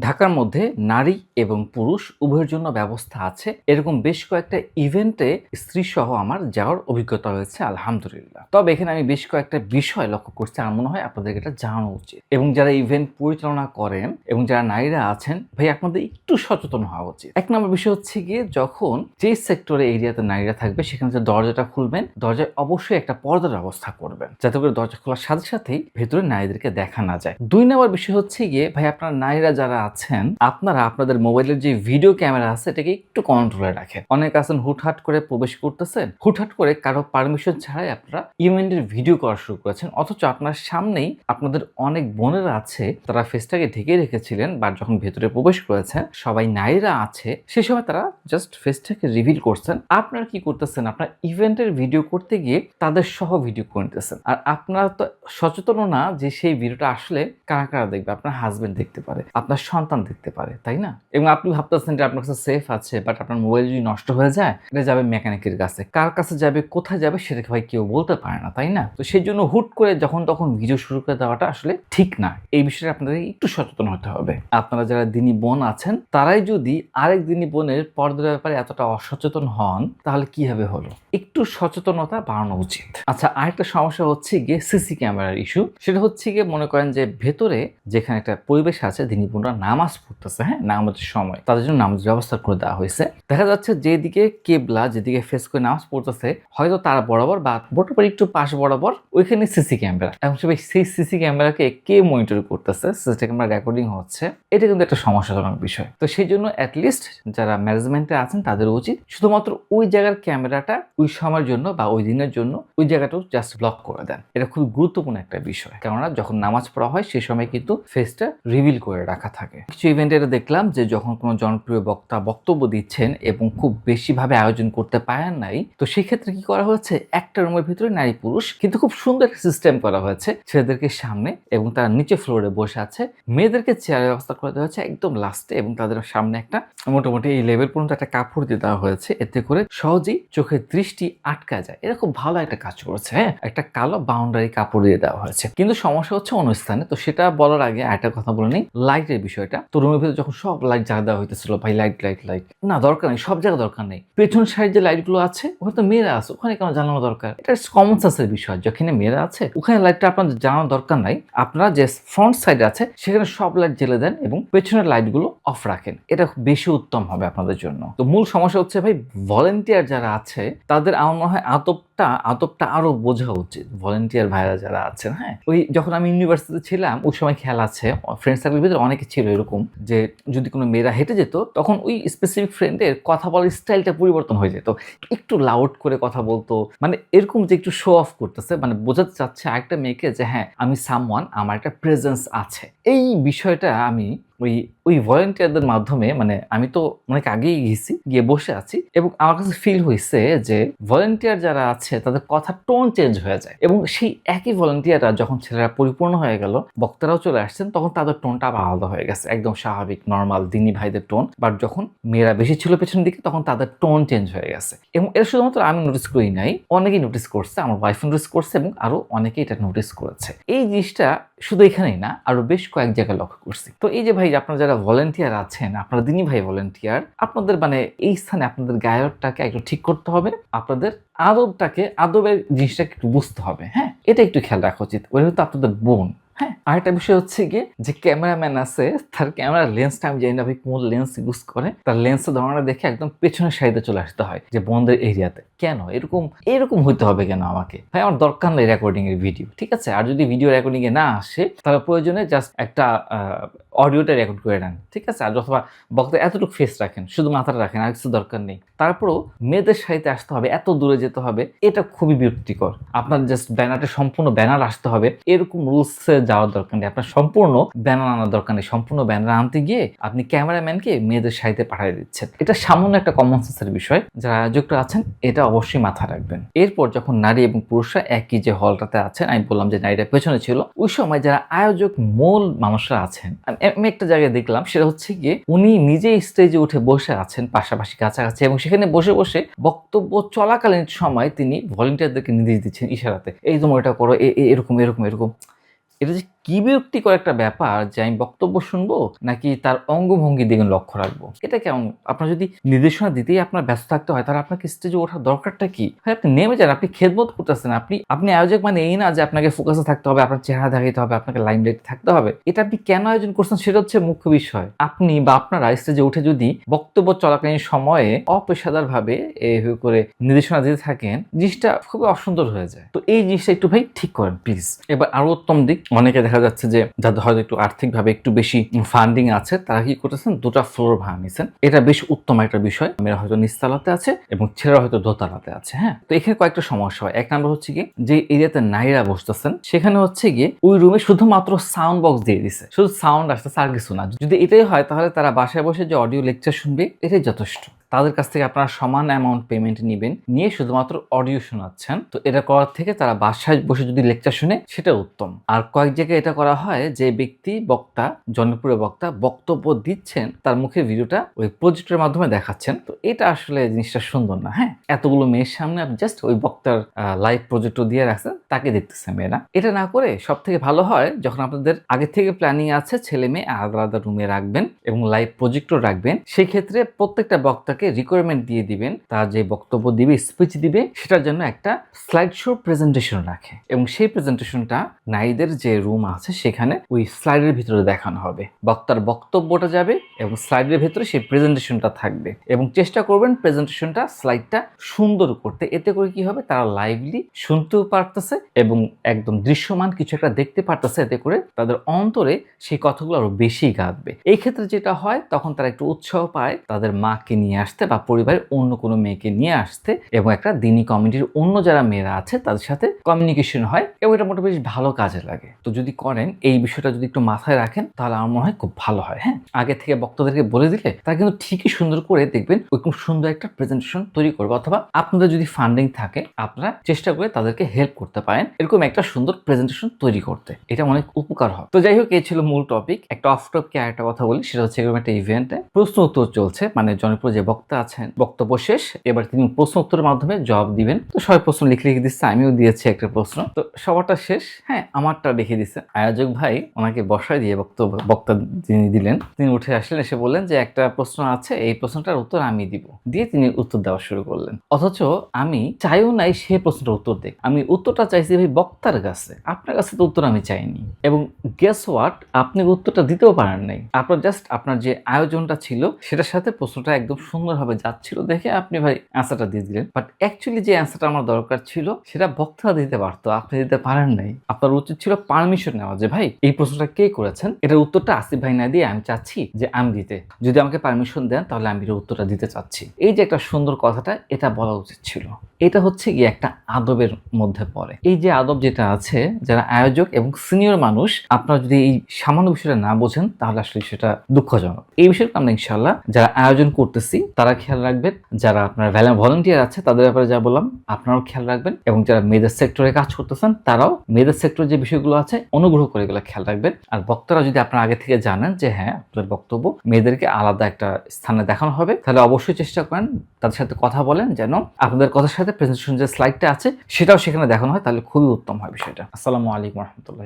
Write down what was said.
ঢাকার মধ্যে নারী এবং পুরুষ উভয়ের জন্য ব্যবস্থা আছে। এরকম বেশ কয়েকটা ইভেন্টে স্ত্রী সহ আমার যাওয়ার অভিজ্ঞতা হয়েছে আলহামদুলিল্লাহ। তবে এখানে আমি বেশ কয়েকটা বিষয় লক্ষ্য করছি, আমার মনে হয় আপনাদেরকে এটা জানানো উচিত। এবং যারা ইভেন্ট পরিচালনা করেন এবং যারা নারীরা আছেন, ভাই, আপনাদের একটু সচেতন হওয়া উচিত। এক নম্বর বিষয় হচ্ছে গিয়ে যখন যে সেক্টরে এরিয়াতে নারীরা থাকবে, সেখানে যে দরজাটা খুলবেন, দরজায় অবশ্যই একটা পর্দার ব্যবস্থা করবেন। যাতে করে দরজা খোলার সাথে সাথেই ভেতরে নারীদেরকে দেখা না যায়। দুই নম্বর বিষয় হচ্ছে গিয়ে, ভাই, আপনার নারীরা যারা আছেন, আপনারা আপনাদের মোবাইলের যে ভিডিও ক্যামেরা আছে, এটাকে একটু কন্ট্রোলে রাখেন। অনেক আছেন হুটহাট করে প্রবেশ করতেছেন হুটহাট করে কারও পারমিশন ছাড়াই আপনারা ইভেন্টের ভিডিও করা শুরু করেছেন। অথচ আপনার সামনেই আপনাদের অনেক বোনেরা আছে, তারা ফেসটাকে ঢেকে রেখেছিলেন, বা যখন ভেতরে প্রবেশ করেছেন, সবাই নারীরা আছে, সে সময় তারা জাস্ট ফেসটাকে রিভিল করছেন। আপনারা কি করতেছেন? আপনার ইভেন্টের ভিডিও করতে গিয়ে তাদের সহ ভিডিও করে নিতেছেন। আর আপনারা তো সচেতন না যে সেই ভিডিওটা আসলে কারা কারা দেখবে? আপনার হাজবেন্ড দেখতে পারে। আপনার সন্তান দেখতে পারে, তাই না? এবং আপনি ভাবতেছেন যে আপনার কাছে সেফ আছে বাট আপনার মোবাইল যদি নষ্ট হয়ে যায়, এটা যাবে মেকানিকের কাছে। কার কাছে যাবে, কোথায় যাবে, সেটাকে ভাই কেউ বলতে পারে না, তাই না? তো সেই জন্য হুট করে যখন তখন ভিডিও শুরু করে দেওয়াটা আসলে ঠিক না। এই বিষয়ে আপনাদের একটু সচেতন হতে হবে। আপনারা যারা দিনী বোন আছেন, তারাই যদি আরেক দিনী বোনের পর্দার ব্যাপারে এতটা অসচেতন হন, তাহলে কীভাবে হলো? একটু সচেতনতা বাড়ানো উচিত। আচ্ছা আরেকটা সমস্যা হচ্ছে গিয়ে সিসি ক্যামেরার ইস্যু সেটা হচ্ছে গিয়ে মনে করেন যে ভেতরে যেখানে একটা পরিবেশ আছে, দিনী বোনরা নামাজ পড়তেছে হ্যাঁ? নামাজের সময়। তাদের জন্য নামাজ ব্যবস্থা করে দেওয়া হয়েছে। দেখা যাচ্ছে যেদিকে কেবলা, যেদিকে ফেস করে নামাজ পড়তেছে, হয়তো তারা বরাবর বা বরাবর একটু পাশ বরাবর ওইখানে সিসি ক্যামেরা। এখন সে সেই সিসি ক্যামেরাকে কে মনিটর করতেছে? সিসি ক্যামেরা রেকর্ডিং হচ্ছে। এটা কিন্তু একটা সমস্যাজনক বিষয়। তো সেই জন্য অ্যাটলিস্ট যারা ম্যানেজমেন্টে আছেন, তাদের উচিত শুধুমাত্র ওই জায়গার ক্যামেরাটা ওই সময়ের জন্য বা ওই দিনের জন্য ওই জায়গাটাও জাস্ট ব্লক করে দেন। এটা খুব গুরুত্বপূর্ণ একটা বিষয়। কেননা যখন নামাজ পড়া হয় সেই সময় কিন্তু ফেসটা রিভিল করে রাখা থাকে। কিছু ইভেন্টে এটা দেখলাম যে যখন কোনো জনপ্রিয় বক্তা বক্তব্য দিচ্ছেন এবং খুব বেশিভাবে আয়োজন করতে পারেন নাই, তো সেক্ষেত্রে কি করা হয়েছে? একটা রুমের ভিতরে নারী পুরুষ, কিন্তু খুব সুন্দর একটা সিস্টেম করা হয়েছে। ছেলেদেরকে সামনে এবং তারা নিচে ফ্লোরে বসে আছে। মেয়েদেরকে চেয়ারের ব্যবস্থা করে দেওয়া হয়েছে একদম লাস্টে এবং তাদের সামনে একটা মোটামুটি এই লেভেল পর্যন্ত একটা কাপড় দিয়ে দেওয়া হয়েছে। এতে করে সহজেই চোখের দৃষ্টি আটকা যায়। এটা খুব ভালো একটা কাজ করেছে হ্যাঁ? একটা কালো বাউন্ডারি কাপড় দিয়ে দেওয়া হয়েছে। কিন্তু সমস্যা হচ্ছে অনুষ্ঠানে তো সেটা বলার আগে একটা কথা বলে নিই। লাইটের বিষয়টা। তো রুমের ভিতরে যখন সব লাইট জ্বালা দেওয়া হইতেছিল, ভাই লাইট লাইট লাইট না, দরকার নেই, সব জায়গায় দরকার নেই। পেছন সাইড যে লাইটগুলো আছে, ওখানে তো মেয়েরা আছে, ওখানে কেন জানানো দরকার? এটা কমন সেন্সের বিষয়, যেখানে মেয়েরা আছে, ওখানে লাইটটা আপনার জানানো দরকার নাই। আপনারা যে ফ্রন্ট সাইড আছে, সেখানে সব লাইট জ্বেলে দেন এবং পেছনের লাইটগুলো অফ রাখেন। এটা বেশি উত্তম হবে আপনাদের জন্য। তো মূল সমস্যা হচ্ছে, ভাই ভলেন্টিয়ার যারা আছে, তাদের আমার মনে হয় আতপটা আতপটা আরও বোঝা উচিত। ভলেন্টিয়ার ভাইরা যারা আছেন হ্যাঁ? ওই যখন আমি ইউনিভার্সিটিতে ছিলাম, ওই সময় খেয়াল আছে ফ্রেন্ড সার্কেলের ভিতরে অনেকে ছিল। এরকম যে যদি কোনো মেয়েরা হেঁটে যেত, তখন ওই স্পেসিফিক ফ্রেন্ডের কথা বলার স্টাইলটা পরিবর্তন হয়ে যেত। একটু লাউড করে কথা বলতো। মানে এরকম যে একটু শো অফ করতেছে মানে বোঝাতে চাচ্ছে আরেকটা মেয়েকে যে হ্যাঁ আমি সামওয়ান আমার একটা প্রেজেন্স আছে। এই বিষয়টা আমি ওই ওই ভলেন্টিয়ারদের মাধ্যমে মানে আমি তো অনেক আগেই গেছি, গিয়ে বসে আছি এবং আমার কাছে ফিল হয়েছে যে ভলেন্টিয়ার যারা আছে, তাদের কথা টোন চেঞ্জ হয়ে যায় এবং সেই একই ভলেন্টিয়াররা যখন ছেলেরা পরিপূর্ণ হয়ে গেল, বক্তারাও চলে আসছেন, তখন তাদের টোনটা আবার আলাদা হয়ে গেছে, একদম স্বাভাবিক নর্মাল দিনী ভাইদের টোন বাট যখন মেয়েরা বেশি ছিল পেছনের দিকে, তখন তাদের টোন চেঞ্জ হয়ে গেছে এবং এটা শুধুমাত্র আমি নোটিস করি নাই, অনেকেই নোটিস করছে, আমার ওয়াইফ নোটিস করছে এবং আরও অনেকেই এটা নোটিস করেছে। এই জিনিসটা শুধু এখানেই না, আরও বেশ কয়েক জায়গায় লক্ষ্য করছি। তো এই যে ভাই আপনারা যারা ভলেন্টিয়ার আছেন, আপনারা দিনী ভাই ভলেন্টিয়ার আপনাদের মানে এই স্থানে আপনাদের গায়কটাকে একটু ঠিক করতে হবে, আপনাদের আদবটাকে, আদবের জিনিসটাকে একটু বুঝতে হবে হ্যাঁ? এটা একটু খেয়াল রাখা উচিত। ওই তো আপনাদের বোন। হ্যাঁ। আরেকটা বিষয় হচ্ছে গিয়ে যে ক্যামেরাম্যান আছে, তার ক্যামেরার লেন্সটা আমি জানি না ভাই কোন লেন্স ইউজ করে, তার লেন্সের ধরনটা দেখে একদম পেছনের সাইডে চলে আসতে হয় যে বন্ধের এরিয়াতে কেন? এরকম এরকম হইতে হবে কেন আমাকে? ভাই, আমার দরকার নেই রেকর্ডিং এর ভিডিও ঠিক আছে? আর যদি ভিডিও রেকর্ডিং এ না আসে, তাহলে প্রয়োজনে জাস্ট একটা অডিওটা রেকর্ড করে নেন, ঠিক আছে? আর অথবা বক্তা এতটুকু ফেস রাখেন, শুধু মাথাটা রাখেন, আর কিছু দরকার নেই। তারপরেও মেয়েদের সাথে আসতে হবে, এত দূরে যেতে হবে, এটা খুবই বিরক্তিকর। আপনার জাস্ট ব্যানারটা সম্পূর্ণ ব্যানার আসতে হবে। এরকম রুলসে যাওয়ার দরকার নেই। আপনার সম্পূর্ণ ব্যানার আনার দরকার নেই। সম্পূর্ণ ব্যানার আনতে গিয়ে আপনি ক্যামেরাম্যানকে মেয়েদের সাথে পাঠিয়ে দিচ্ছেন। এটা সামান্য একটা কমন সেন্সের বিষয়। যারা আয়োজকরা আছেন, এটা অবশ্যই মাথায় রাখবেন। এরপর যখন নারী এবং পুরুষরা একই যে হলটাতে আছেন, আমি বললাম যে নারীরা পেছনে ছিল, ওই সময় যারা আয়োজক মূল মানুষরা আছেন, আমি একটা জায়গায় দেখলাম, সেটা হচ্ছে গিয়ে উনি নিজেই স্টেজে উঠে বসে আছেন, পাশাপাশি কাছাকাছি, এবং সেখানে বসে বসে বক্তব্য চলাকালীন সময় তিনি ভলেন্টিয়ারদেরকে নির্দেশ দিচ্ছেন ইশারাতে। এই তোমার এটা করো এরকম এরকম এরকম। এটা যে কি বিরক্তিকর একটা ব্যাপার যে আমি বক্তব্য শুনব নাকি তার অঙ্গভঙ্গি দিকে লক্ষ্য রাখব? এটা কেমন? আপনার যদি নির্দেশনা দিতেই আপনার ব্যস্ত থাকতে হয়, তাহলে আপনাকে স্টেজে ওঠার দরকারটা কি? আপনি নেমে যান, আপনি খেদমত করতেছেন, আপনি আপনি আয়োজক মানে এই না যে আপনাকে ফোকাসে থাকতে হবে, আপনার চেহারা দেখাইতে হবে, আপনাকে লাইমলাইটে থাকতে হবে। এটা আপনি কেন আয়োজন করছেন সেটা হচ্ছে মুখ্য বিষয়। আপনি বা আপনারা স্টেজে উঠে যদি বক্তব্য চলাকালীন সময়ে অপেশাদার ভাবে করে নির্দেশনা দিতে থাকেন, জিনিসটা খুবই অসুন্দর হয়ে যায়। তো এই জিনিসটা একটু ভাই ঠিক করেন প্লিজ এবার আরও উত্তম দিক, অনেকে দেখা যাচ্ছে যে যাদের হয়তো একটু আর্থিকভাবে একটু বেশি ফান্ডিং আছে, তারা কি করতেছেন? দুটো ফ্লোর ভাড়া নিয়েছেন এটা বেশ উত্তম একটা বিষয়। মেয়েরা হয়তো নিস্তালাতে আছে এবং ছেলেরা হয়তো দোতলাতে আছে হ্যাঁ? তো এখানে কয়েকটা সমস্যা হয়। এক নম্বর হচ্ছে কি, যে এরিয়াতে নারীরা বসতেছেন, সেখানে হচ্ছে গিয়ে ওই রুমে শুধুমাত্র সাউন্ড বক্স দিয়ে দিছে। শুধু সাউন্ড আসতেছে আর কিছু না। যদি এটাই হয়, তাহলে তারা বাসায় বসে যে অডিও লেকচার শুনবে, এটাই যথেষ্ট। তাদের কাছ থেকে আপনারা সমান অ্যামাউন্ট পেমেন্ট নেবেন। নিয়ে শুধুমাত্র অডিও শোনাচ্ছেন। তো এটা করার থেকে তারা বাসায় বসে যদি লেকচার শুনে, সেটা উত্তম। আর কয়েক জায়গায় এটা করা হয় যে ব্যক্তি, বক্তা, জনপ্রিয় বক্তা বক্তব্য দিচ্ছেন, তার মুখে ভিডিওটা ওই প্রজেক্টের মাধ্যমে দেখাচ্ছেন। তো এটা আসলে জিনিসটা সুন্দর না হ্যাঁ? এতগুলো মেয়ের সামনে আপনি জাস্ট ওই বক্তার লাইভ প্রজেক্টর দিয়ে রাখছেন, তাকে দেখতেছে মেয়েরা। এটা না করে সব থেকে ভালো হয় যখন আপনাদের আগে থেকে প্ল্যানিং আছে, ছেলে মেয়ে আলাদা আলাদা রুমে রাখবেন এবং লাইভ প্রজেক্টর রাখবেন। সেই ক্ষেত্রে প্রত্যেকটা বক্তাকে রিকোয়ারমেন্ট দিয়ে দিবেন, তার যে বক্তব্য দিবে স্পিচ দিবে, সেটার জন্য একটা স্লাইড শো প্রেজেন্টেশন রাখে। এবং সেই প্রেজেন্টেশনটা নারীদের যে রুম আছে, সেখানে ওই স্লাইডের ভিতরে দেখানো হবে। বক্তার বক্তব্যটা যাবে এবং স্লাইডের ভিতরে সেই প্রেজেন্টেশনটা থাকবে। এবং চেষ্টা করবেন প্রেজেন্টেশনটা স্লাইডটা সুন্দর করতে। এতে করে কি হবে? তারা লাইভলি শুনতেও পারতেছে এবং একদম দৃশ্যমান কিছু একটা দেখতে পারতেছে। এতে করে তাদের অন্তরে সেই কথাগুলো আরও বেশি গাঁথবে। এই ক্ষেত্রে যেটা হয়, তখন তারা একটু উৎসাহ পায়, তাদের মাকে নিয়ে আসতে বা পরিবারের অন্য কোনো মেয়েকে নিয়ে আসতে এবং একটা দিনী কমিটির অন্য যারা মেয়েরা আছে, তাদের সাথে কমিউনিকেশন হয় এবং এটা মোটামুটি বেশ ভালো কাজে লাগে। তো যদি করেন, এই বিষয়টা যদি একটু মাথায় রাখেন, তাহলে আমার মনে হয় খুব ভালো হয় হ্যাঁ? আগে থেকে বক্তাদেরকে বলে দিলে তারা কিন্তু ঠিকই সুন্দর করে দেখবেন ওইরকম সুন্দর একটা প্রেজেন্টেশন তৈরি করবে অথবা আপনাদের যদি ফান্ডিং থাকে, আপনারা চেষ্টা করে তাদেরকে হেল্প করতে পারেন এরকম একটা সুন্দর প্রেজেন্টেশন তৈরি করতে। এটা অনেক উপকার হয়। তো যাই হোক, এই ছিল মূল টপিক একটা অফ টপকে একটা কথা বলি, সেটা হচ্ছে এরকম একটা ইভেন্টে প্রশ্ন উত্তর চলছে মানে জনপ্রিয় যে বক্তা আছেন। বক্তব্য শেষ, এবার তিনি প্রশ্ন উত্তরের মাধ্যমে জবাব দিবেন। তো সবাই প্রশ্ন লিখে লিখে দিচ্ছে, আমিও দিয়েছি একটা প্রশ্ন। তো সবারটা শেষ হ্যাঁ আমারটা লিখে দিচ্ছে। আয়োজক ভাই ওনাকে বসায় দিয়ে বক্তব্য, বক্তা যিনি দিলেন, তিনি উঠে আসলেন, এসে বললেন যে একটা প্রশ্ন আছে, এই প্রশ্নটার উত্তর আমি দিব। দিয়ে তিনি উত্তর দেওয়া শুরু করলেন। অথচ আমি চাইও নাই সে প্রশ্নটার উত্তর দেখ আমি উত্তরটা চাইছি ভাই বক্তার কাছে। আপনার কাছে তো উত্তর আমি চাইনি। এবং গেস হোয়াট আপনি উত্তরটা দিতেও পারেন নাই। আপনার জাস্ট আপনার যে আয়োজনটা ছিল, সেটার সাথে প্রশ্নটা একদম সুন্দরভাবে যাচ্ছিল দেখে আপনি ভাই অ্যান্সারটা দিয়ে দিলেন। বাট অ্যাকচুয়ালি যে অ্যান্সারটা আমার দরকার ছিল, সেটা বক্তা দিতে পারতো, আপনি দিতে পারেন নাই। আপনার উচিত ছিল পারমিশন নেওয়া যে, ভাই, এই প্রশ্নটা কে করেছেন? এটার উত্তরটা আসিফ ভাই না দিয়ে আমি চাচ্ছি যে, আমি দিতে। যদি আমাকে পারমিশন দেন, তাহলে আমি এর উত্তরটা দিতে চাচ্ছি। এই যে একটা সুন্দর কথাটা, এটা বলা উচিত ছিল। এটা হচ্ছে গিয়ে একটা আদবের মধ্যে পড়ে। এই যে আদব যেটা আছে, যারা আয়োজক এবং সিনিয়র মানুষ, আপনারা যদি এই সামান্য বিষয়টা না বোঝেন, তাহলে আসলে সেটা দুঃখজনক। এই বিষয়টা আমরা ইনশাল্লাহ যারা আয়োজন করতেছি, তারা খেয়াল রাখবেন, যারা আপনার ভলেন্টিয়ার আছে, তাদের ব্যাপারে যা বললাম, আপনারাও খেয়াল রাখবেন এবং যারা মেয়েদের সেক্টরে কাজ করতেছেন, তারাও মেয়েদের সেক্টরে যে বিষয়গুলো আছে, অনুগ্রহ করে এগুলো খেয়াল রাখবেন। আর বক্তারা যদি আপনারা আগে থেকে জানেন যে হ্যাঁ আপনাদের বক্তব্য মেয়েদেরকে আলাদা একটা স্থানে দেখানো হবে, তাহলে অবশ্যই চেষ্টা করেন তাদের সাথে কথা বলেন যেন আপনাদের কথার সাথে প্রেজেন্টেশন যে স্লাইডটা আছে, সেটাও সেখানে দেখানো হয়, তাহলে খুবই উত্তম হয় বিষয়টা। আসসালামু আলাইকুম রহমতুল্লাহ